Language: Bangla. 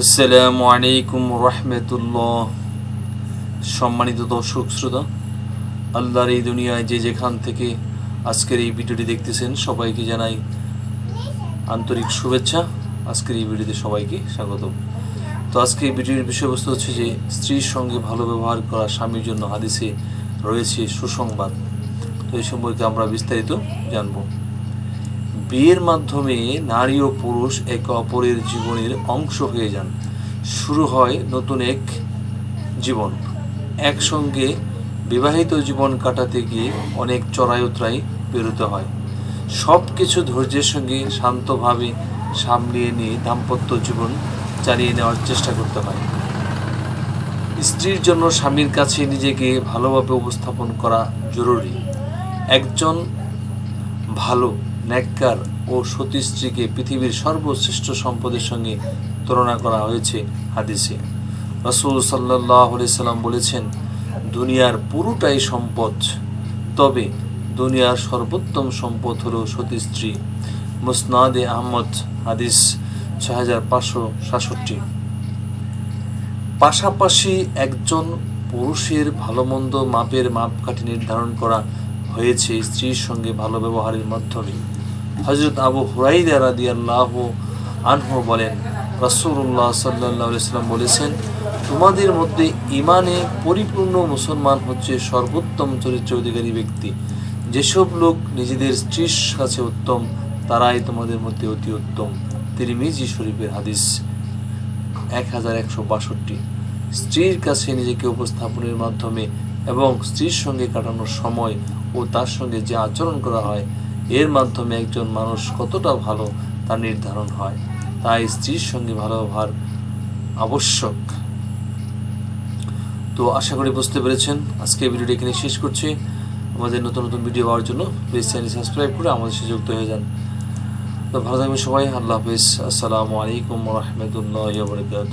আসসালামু আলাইকুম রহমতুল্লাহ। সম্মানিত দর্শক, শ্রোতা, আল্লাহর এই দুনিয়ায় যে যেখান থেকে আজকের এই ভিডিওটি দেখতেছেন, সবাইকে জানাই আন্তরিক শুভেচ্ছা। আজকের এই ভিডিওতে সবাইকে স্বাগত তো আজকে এই ভিডিওর বিষয়বস্তু হচ্ছে যে, স্ত্রীর সঙ্গে ভালো ব্যবহার করা স্বামীর জন্য হাদিসে রয়েছে সুসংবাদ। তো এই সম্পর্কে আমরা বিস্তারিত জানব। বিয়ের মাধ্যমে নারী ও পুরুষ একে অপরের জীবনের অংশ হয়ে যান। শুরু হয় নতুন এক জীবন। একসঙ্গে বিবাহিত জীবন কাটাতে গিয়ে অনেক চড়াই পেরোতে হয়। সব কিছু ধৈর্যের সঙ্গে শান্তভাবে সামলিয়ে নিয়ে দাম্পত্য জীবন চালিয়ে নেওয়ার চেষ্টা করতে হয়। স্ত্রীর জন্য স্বামীর কাছে নিজেকে ভালোভাবে উপস্থাপন করা জরুরি। একজন ভালো ন্যাক্কার ও সতী স্ত্রীকে পৃথিবীর সর্বশ্রেষ্ঠ সম্পদের সঙ্গে তুলনা করা হয়েছে হাদিসে। রসুল সাল্লাহ সাল্লাম বলেছেন, দুনিয়ার পুরোটাই সম্পদ, তবে দুনিয়ার সর্বোত্তম সম্পদ হল সতী স্ত্রী। মুসনাদে আহমদ, হাদিস ছয় হাজার পাঁচশো সাতষট্টি। পাশাপাশি একজন পুরুষের ভালো মন্দ মাপের মাপকাঠি নির্ধারণ করা হয়েছে স্ত্রীর সঙ্গে ভালো ব্যবহারের মাধ্যমে। হজরত আবু হুরাইদা রাদি আল্লাহ আনহু বলেন, রাসূলুল্লাহ সাল্লাহ সাল্লাম বলেছেন, তোমাদের মধ্যে ইমানে পরিপূর্ণ মুসলমান হচ্ছে সর্বোত্তম চরিত্র অধিকারী ব্যক্তি। যেসব লোক নিজেদের স্ত্রীর কাছে উত্তম, তারাই তোমাদের মধ্যে অতি উত্তম। তিরমিজি শরীফের হাদিস এক হাজার একশো বাষট্টি। স্ত্রীর কাছে নিজেকে উপস্থাপনের মাধ্যমে এবং স্ত্রীর সঙ্গে কাটানোর সময় ও তার সঙ্গে যে আচরণ করা হয়, এর মাধ্যমে একজন মানুষ কতটা ভালো তা নির্ধারণ হয়। তাই স্ত্রীর সঙ্গে ভালো ব্যবহার আবশ্যক। তো আশা করি বুঝতে পেরেছেন। আজকে ভিডিওটি এখানে শেষ করছি। আমাদের নতুন নতুন ভিডিও পাওয়ার জন্য প্লিজ চ্যানেল সাবস্ক্রাইব করে আমাদের সাথে যুক্ত হয়ে যান। তো ভালো থাকবেন সবাই। আল্লাহ হাফিজ। আসসালামু আলাইকুম রহমতুল্লাহ বরকাত